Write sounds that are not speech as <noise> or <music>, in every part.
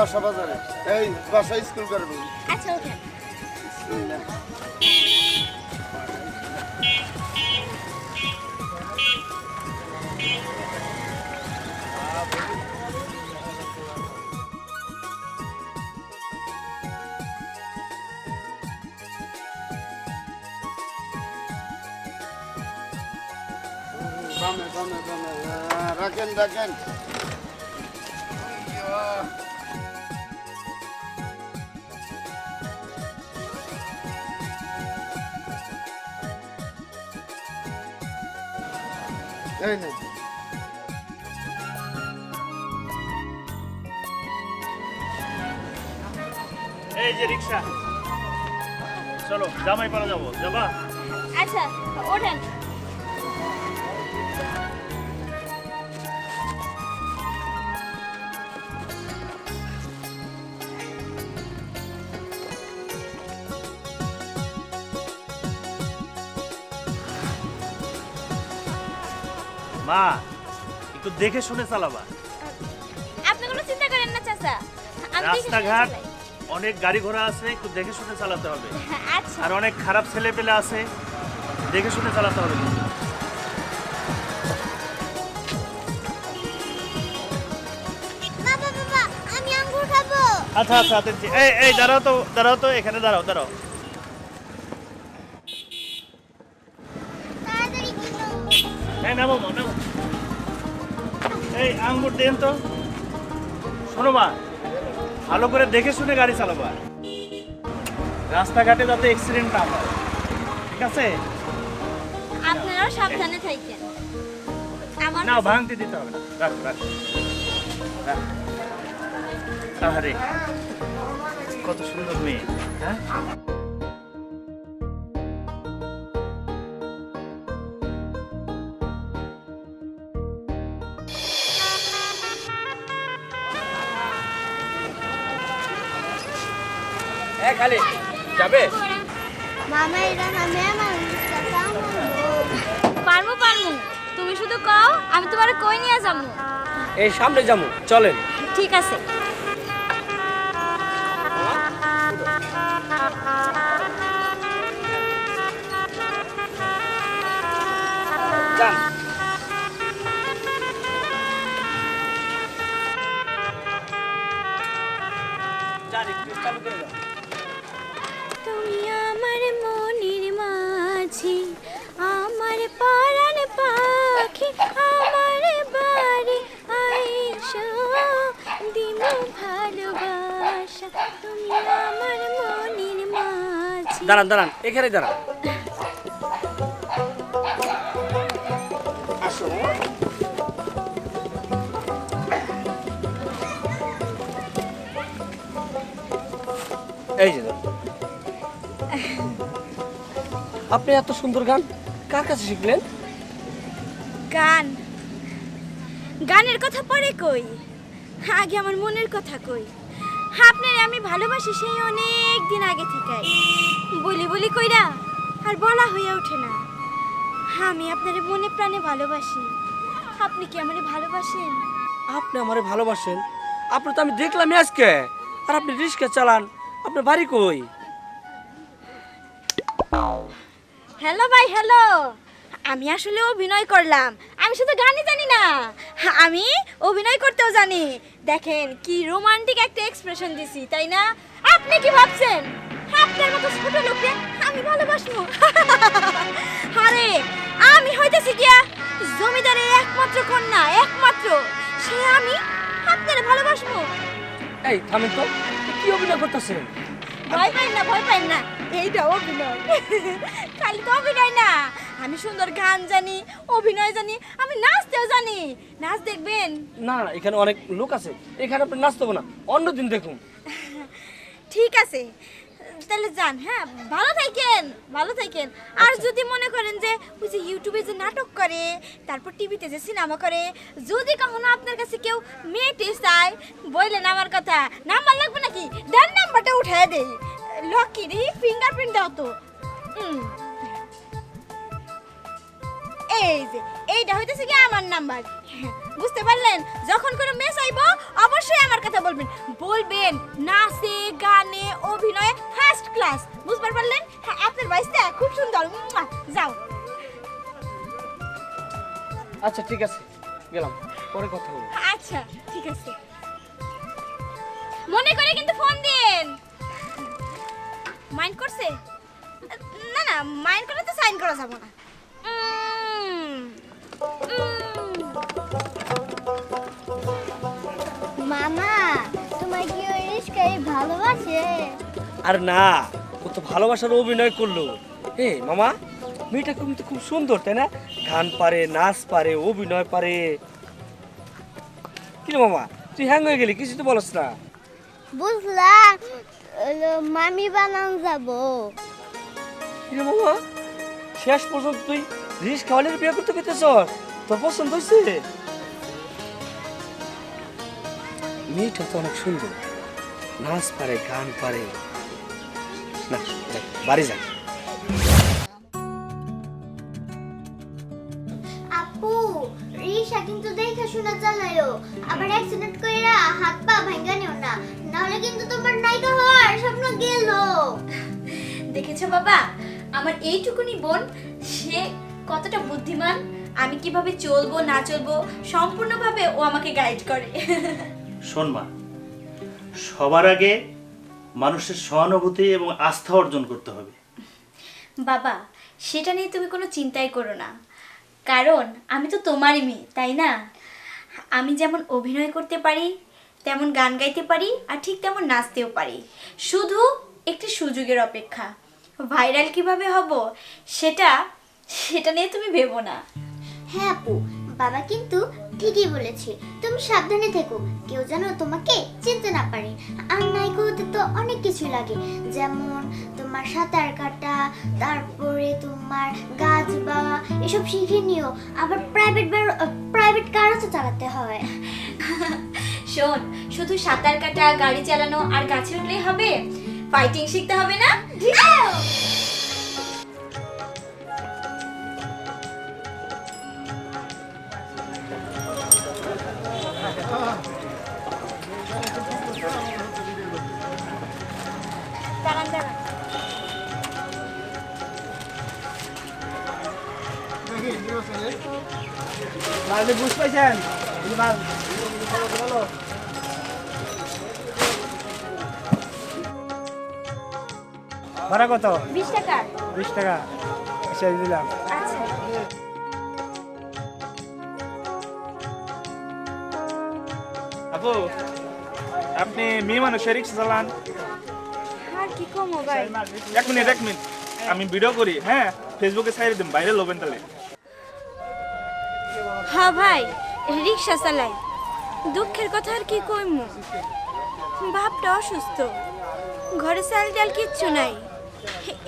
বাসা বাজারে। এই বাসা স্কুল করব আচ্ছা বামে। হ্যাঁ, রাখেন রাখেন। এই নে এই যে রিক্সা চলো জামাই পাড়া যাব যাবা আচ্ছা ওঠেন মা একটু দেখে শুনে চালাবা। আপনি কোনো চিন্তা করেন না চাচা। আমি দেখে শুনে রাস্তাঘাট চালাই। অনেক গাড়ি ঘোড়া আছে একটু দেখে শুনে চালাতে হবে। <laughs> আচ্ছা। আর অনেক খারাপ ছেলে পেলে আছে দেখে শুনে চালাতে হবে। কিন্তু। বাবা বাবা আমি আঙ্গুর খাব। আচ্ছা আচ্ছা আচ্ছা এই এই দাঁড়াও তো দাঁড়াও তো এখানে দাঁড়াও দাঁড়াও। আঙ্গুর দেন তো। শোনো মা ভালো করে দেখে শুনে গাড়ি চালাবা। রাস্তাঘাটে যাতে অ্যাক্সিডেন্ট না হয়। ঠিক আছে? আপনারাও সাবধানে থাকেন। না ভাঙতে দিতে হবে না। রাখ রাখ। রাখ। কত সুন্দর মেয়ে হ্যাঁ? খালি যাবে মামা এরা নামে পারমু পারমু তুমি শুধু কও আমি তোমারে কই নিয়ে যাব? এই সামনে যাব চলেন। ঠিক আছে। একটু চালু করে তুমি আমার মনির মাঝি আমার পরাণ পাখি আমার বাড়ি। আইসো দিমু ভালোবাসা তুমি আমার মনির মাঝি। দাঁড়ান দাঁড়ান এখানে দাঁড়ান। এই যে আপনি এত সুন্দর গান কার কাছে শিখলেন? গান। গানের কথা পরে কই? আগে আমার মনের কথা কই। আপনার আমি ভালোবাসি সেই অনেক দিন আগে থেকে বলি বলি কইরা আর বলা হয়ে ওঠে না। আমি আপনার মনে প্রাণে ভালোবাসি। আপনি কি আমারে ভালোবাসেন? আপনি আমারে ভালোবাসেন? আপনি তো আমি দেখলামই আজকে। আর আপনি রিক্সা চালান। আপনার বাড়ি কই? হ্যালো ভাই, হ্যালো। আমি আসলে অভিনয় করলাম। আমি শুধু গানই জানি না। আমি অভিনয় করতেও জানি। দেখেন, কি রোমান্টিক একটা এক্সপ্রেশন দিছি, তাই না? আপনি কি ভাবছেন? আপনার মতো ছোট লোককে আমি ভালোবাসবো? <laughs> আরে, আমি হইতেছি গিয়া জমিদারের একমাত্র কন্যা, একমাত্র। সে আমি আপনারে ভালোবাসবো। এই, থামেন তো। কি অভিনয় করতেছেন? ভয় পাই না ভয় পাই না। এইটা অভিনয়। খালি তো অভিনয় না। আমি সুন্দর গান জানি অভিনয় জানি আমি নাচতেও জানি। নাচ দেখবেন? না না এখানে অনেক লোক আছে। এখানে আপনি নাচতে না। অন্যদিন দেখুন। ঠিক আছে। তাহলে যান হ্যাঁ? ভালো থাকেন ভালো থাকেন। আর যদি মনে করেন যে ওই যে ইউটিউবে যে নাটক করে তারপর টিভিতে যে সিনেমা করে যদি কখনো আপনার কাছে কেউ মেয়েটি চায় বললেন আমার কথা নাম্বার লাগবে নাকি? দেন নাম্বারটা উঠায় দেই। লকি রে ফিঙ্গারপ্রিন্ট দাও তো। হুম এই যে এইটা হইতেছে কি আমার নাম্বার। বুঝতে পারলেন? যখন কোনো মেস আইব অবশ্যই আমার কথা বলবেন। বলবেন নাচে গানে অভিনয়ে ফার্স্ট ক্লাস বুঝতে পারলেন? হ্যাঁ আপনার বাইসটা খুব সুন্দর। যাও। আচ্ছা ঠিক আছে। গেলাম। পরে কথা বলব আচ্ছা ঠিক আছে। মনে করে কিন্তু ফোন দিন মাইন্ড করছে? না না মাইন্ড করলে তো সাইন করা যাবে না। ভালোবাসে? আর না ও তো ভালোবাসার অভিনয় করল। এ মামা মেয়েটা কিন্তু খুব সুন্দর তাই না? গান পারে নাচ পারে অভিনয় পারে। কি মামা তুই হ্যাং হয়ে গেলি কিছু তো বলস না। বুঝলা হলো মামি বানান যাব। কি মামা শেষ পর্যন্ত তুই রিস খাওয়ালের বিয়ে করতে পেতেছ তোর পছন্দ হয়েছে মেয়েটা তো অনেক সুন্দর। নাচ পারে গান পারে। না বাড়ি যাক আপু রিসা কিন্তু দেখে শুনে চালায়ো আবার অ্যাক্সিডেন্ট কইরা হাত পা ভাঙা নিও না। নাহলে কিন্তু তোমার নায়িকা হওয়ার স্বপ্ন গেল। দেখেছ বাবা আমার এইটুকুনি বোন সে কতটা বুদ্ধিমান আমি কীভাবে চলবো না চলবো সম্পূর্ণভাবে ও আমাকে গাইড করে। শোন মা সবার আগে মানুষের সহানুভূতি এবং আস্থা অর্জন করতে হবে। বাবা সেটা নিয়ে তুমি কোনো চিন্তাই করো না। কারণ আমি তো তোমারই মেয়ে তাই না? আমি যেমন অভিনয় করতে পারি তেমন গান গাইতে পারি আর ঠিক তেমন নাচতেও পারি। শুধু একটি সুযোগের অপেক্ষা। ভাইরাল কীভাবে হব সেটা সেটা নিয়ে তুমি ভেবো না। হ্যাঁ আপু বাবা কিন্তু ঠিকই বলেছে। তুমি সাবধানে থেকো কেউ যেন তোমাকে চিনতে না পারে। আর নায়িকা হতে তো অনেক কিছু লাগে। যেমন তোমার সাঁতার কাটা তারপরে তোমার গাছ বা এসব শিখে নিও। আবার প্রাইভেট প্রাইভেট কারও তো চালাতে হয়। শোন শুধু সাঁতার কাটা গাড়ি চালানো আর গাছে উঠলেই হবে? ফাইটিং শিখতে হবে না? মাঝে বুঝ পাইছেন? মাল ভাড়া কত? বিশ টাকা। বিশ টাকা। শেষ দিলাম। আচ্ছা। আপু আপনি মেয়ে মানুষের রিক্সা চালান? এক মিনিট এক মিনিট। আমি ভিডিও করি হ্যাঁ? ফেসবুকে ছাইড়ে দিন বাইরে লোবেন তাহলে হ্যাঁ ভাই রিক্সা চালাই। দুঃখের কথা আর কি কইমু? বাপটা অসুস্থ। ঘরে চাল ডাল কিচ্ছু নাই।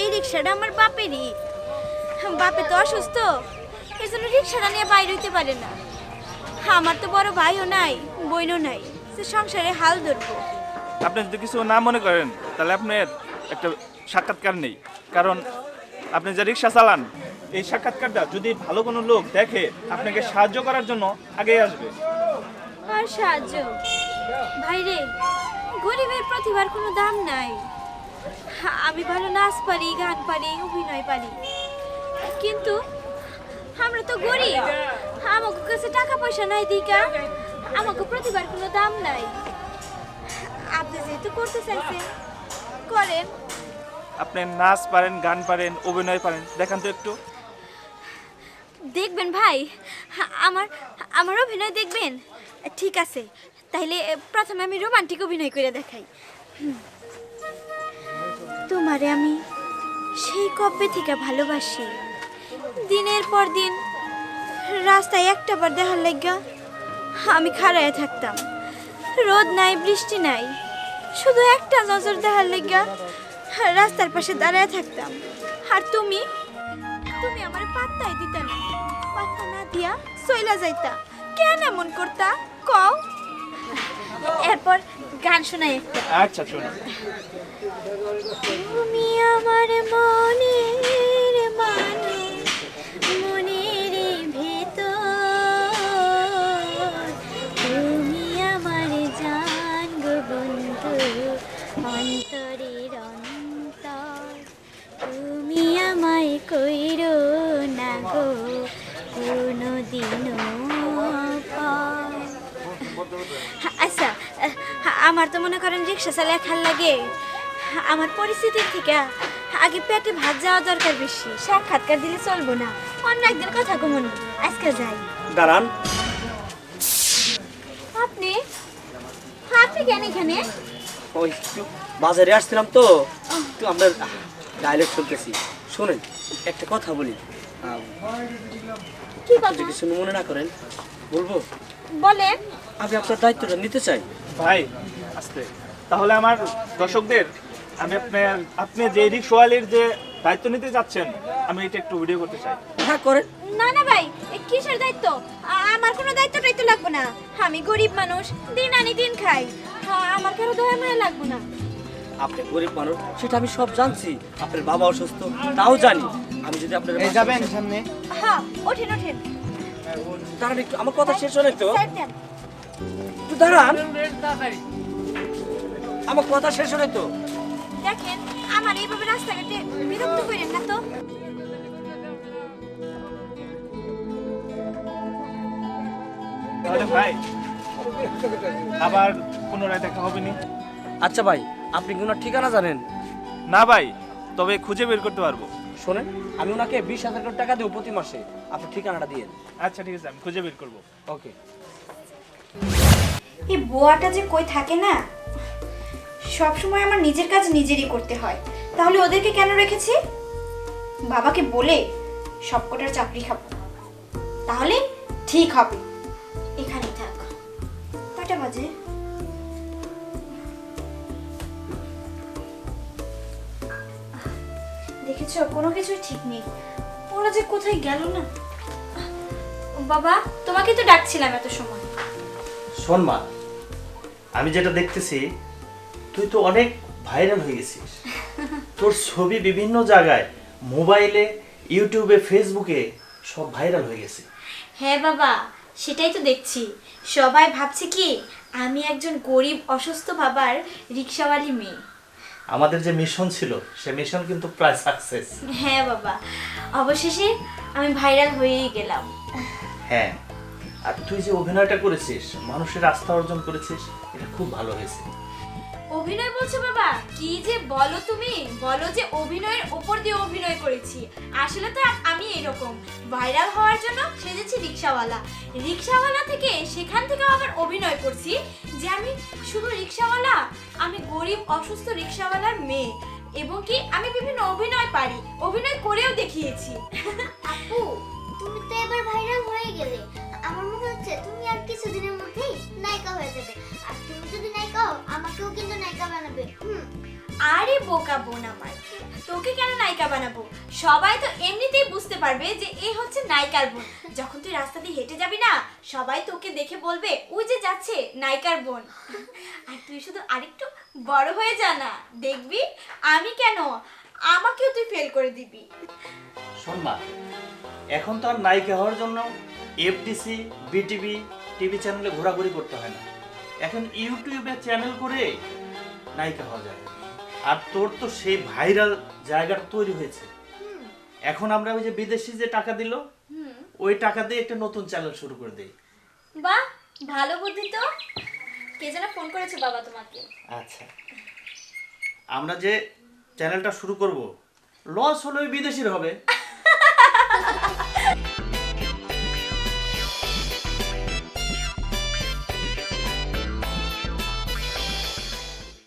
এই রিক্সাটা আমার বাপেরই। বাপে তো অসুস্থ এই জন্য রিক্সাটা নিয়ে বাইরে হইতে পারে না। আমার তো বড় ভাইও নাই, বোনও নাই সে সংসারে হাল ধরবো। আপনি যদি কিছু না মনে করেন, তাহলে আপনার একটা সাক্ষাৎকার নেই। কারণ আপনি যে রিক্সা চালান এই সাক্ষাৎকারটা যদি ভালো কোনো লোক দেখে আপনাকে সাহায্য করার জন্য আগে আসবে। আর সাহায্য? ভাই রে গরিবের প্রতিভার কোনো দাম নাই। আমি ভালো নাচ পারি গান পারি অভিনয় পারি। কিন্তু আমরা তো গরিব। আমাকে কাছে টাকা পয়সা নাই দিকা। আমাকে প্রতিভার কোনো দাম নাই। আপনি যেহেতু করতে চাইছেন করেন। আপনি নাচ পারেন গান পারেন অভিনয় পারেন দেখান তো একটু। দেখবেন ভাই আমার আমার অভিনয় দেখবেন? ঠিক আছে, তাইলে প্রথমে আমি রোমান্টিক অভিনয় করে দেখাই। তোমারে আমি সেই কবে থেকে ভালোবাসি? দিনের পর দিন, রাস্তায় একটা বার দেখার লাগা আমি খাড়ায় থাকতাম। রোদ নাই, বৃষ্টি নাই, শুধু একটা নজর দেখার লাগা রাস্তার পাশে দাঁড়ায় থাকতাম। আর তুমি? তুমি আমার পাত্তাই দিতে না। পাত্তা না দিয়া সইলা যাইতা। কেন এমন করতা? কও। এরপর গান শোনাই আচ্ছা শোনা। তুমি আমার মনের আচ্ছা আমার তো মনে করেন রিক্সা চালায় খাল লাগে। আমার পরিস্থিতির থেকে আগে পেটে ভাত যাওয়া দরকার বেশি সাক্ষাৎকার দিলে চলবো না। অন্য একদিন কথা কমন আজকে যাই। দাঁড়ান। আপনি? আপনি কেন এখানে? ওই একটু বাজারে আসছিলাম তো একটু আমরা ডায়লগ শুনতেছি। শোনেন একটা কথা বলি। যদি কথা? কিছু মনে না করেন? বলব? বলেন। আমি আপনার দায়িত্বটা নিতে চাই। ভাই আসতে। তাহলে আমার দর্শকদের আমি আপনার আপনি যে রিক্সওয়ালির যে দায়িত্ব নিতে যাচ্ছেন আমি এটা একটু ভিডিও করতে চাই। হ্যাঁ করেন। না না ভাই এ কিসের দায়িত্ব? আমার কোনো দায়িত্ব টাইত্ব লাগবে না। আমি গরিব মানুষ দিন আনি দিন খাই। আ- আমার কারও দয়া মায়া লাগবে না। আপনি গরিব মানুষ সেটা আমি সব জানছি। আপনার বাবা অসুস্থ তাও জানি। আমি যদি আপনার এই যাবেন সামনে? হ্যাঁ ওঠেন ওঠেন। দাঁড়ান একটু আমার কথা শেষ হলে তো। একটু দাঁড়ান। আমার কথা শেষ হলে তো। দেখেন আমার এইভাবে রাস্তাঘাটে বিরক্ত করেন না তো। ভাই আবার পুনরায় দেখা হবে নি আচ্ছা ভাই আপনি কি ওনার ঠিকানা জানেন? না ভাই তবে খুঁজে বের করতে পারব। শোনেন আমি ওনাকে বিশ হাজার করে টাকা দেবো প্রতি মাসে। আপনি ঠিকানাটা দিয়ে আচ্ছা ঠিক আছে আমি খুঁজে বের করব। ওকে। এই বোয়াটা যে কই থাকে না? সব সময় আমার নিজের কাজ নিজেরই করতে হয়। তাহলে ওদেরকে কেন রেখেছি? বাবাকে বলে সবকটার চাকরি খাব। তাহলে ঠিক হবে। এখানেই থাক। কয়টা বাজে? দেখেছ কোনো কিছুই ঠিক নেই। ওরা যে কোথায় গেল না? বাবা তোমাকে তো ডাকছিলাম এত সময়। শোন মা আমি যেটা দেখতেছি তুই তো অনেক ভাইরাল হয়ে গেছিস। তোর ছবি বিভিন্ন জায়গায় মোবাইলে ইউটিউবে ফেসবুকে সব ভাইরাল হয়ে গেছে। হ্যাঁ বাবা সেটাই তো দেখছি। সবাই ভাবছে কি আমি একজন গরিব অসুস্থ বাবার রিক্সাওয়ালি মেয়ে। আমাদের যে মিশন ছিল সে মিশন কিন্তু প্রায় সাকসেস হ্যাঁ বাবা অবশেষে আমি ভাইরাল হয়েই গেলাম। হ্যাঁ আর তুই যে অভিনয়টা করেছিস মানুষের আস্থা অর্জন করেছিস এটা খুব ভালো হয়েছে। অভিনয় বলছো বাবা? কি যে বলো তুমি? বলো যে অভিনয়ের ওপর দিয়ে অভিনয় করেছি। আসলে তো আমি এরকম। ভাইরাল হওয়ার জন্য সেজেছি রিক্সাওয়ালা। রিক্সাওয়ালা থেকে সেখান থেকে আবার অভিনয় করছি যে আমি শুধু রিক্সাওয়ালা, আমি গরিব, অসুস্থ রিক্সাওয়ালার মেয়ে এবং কি আমি বিভিন্ন অভিনয় পারি। অভিনয় করেও দেখিয়েছি। আপু, তুমি তো এবার ভাইরাল হয়ে গেলে। আমার মনে হচ্ছে তুমি আর কিছুদিনের মধ্যেই নায়িকা হয়ে যাবে। আর তুমি যদি আমাকেও কিন্তু নায়িকা বানাবে। হুম আরে বোকা বোন আমার। তোকে কেন নায়িকা বানাবো? সবাই তো এমনিতেই বুঝতে পারবে যে এই হচ্ছে নায়িকার বোন। যখন তুই রাস্তা দিয়ে হেঁটে যাবি না সবাই তোকে দেখে বলবে ওই যে যাচ্ছে নায়িকার বোন। আর তুই শুধু আরেকটু বড় হয়ে যা না দেখবি আমি কেন? আমাকেও তুই ফেল করে দিবি। শোন মা এখন তো আর নায়িকা হওয়ার জন্য এফডিসি বিটিভি টিভি চ্যানেলে ঘোরাঘুরি করতে হয় না। এখন ইউটিউবে চ্যানেল করে নায়িকা হওয়া যায়। আর তোর তো সেই ভাইরাল জায়গাটা তৈরি হয়েছে। এখন আমরা ওই যে বিদেশি যে টাকা দিল ওই টাকা দিয়ে একটা নতুন চ্যানেল শুরু করে দেই। বাহ ভালো বুদ্ধি তো। কে যেন ফোন করেছে বাবা তোমাকে। আচ্ছা। আমরা যে চ্যানেলটা শুরু করব লস হলে ওই বিদেশির হবে। <laughs>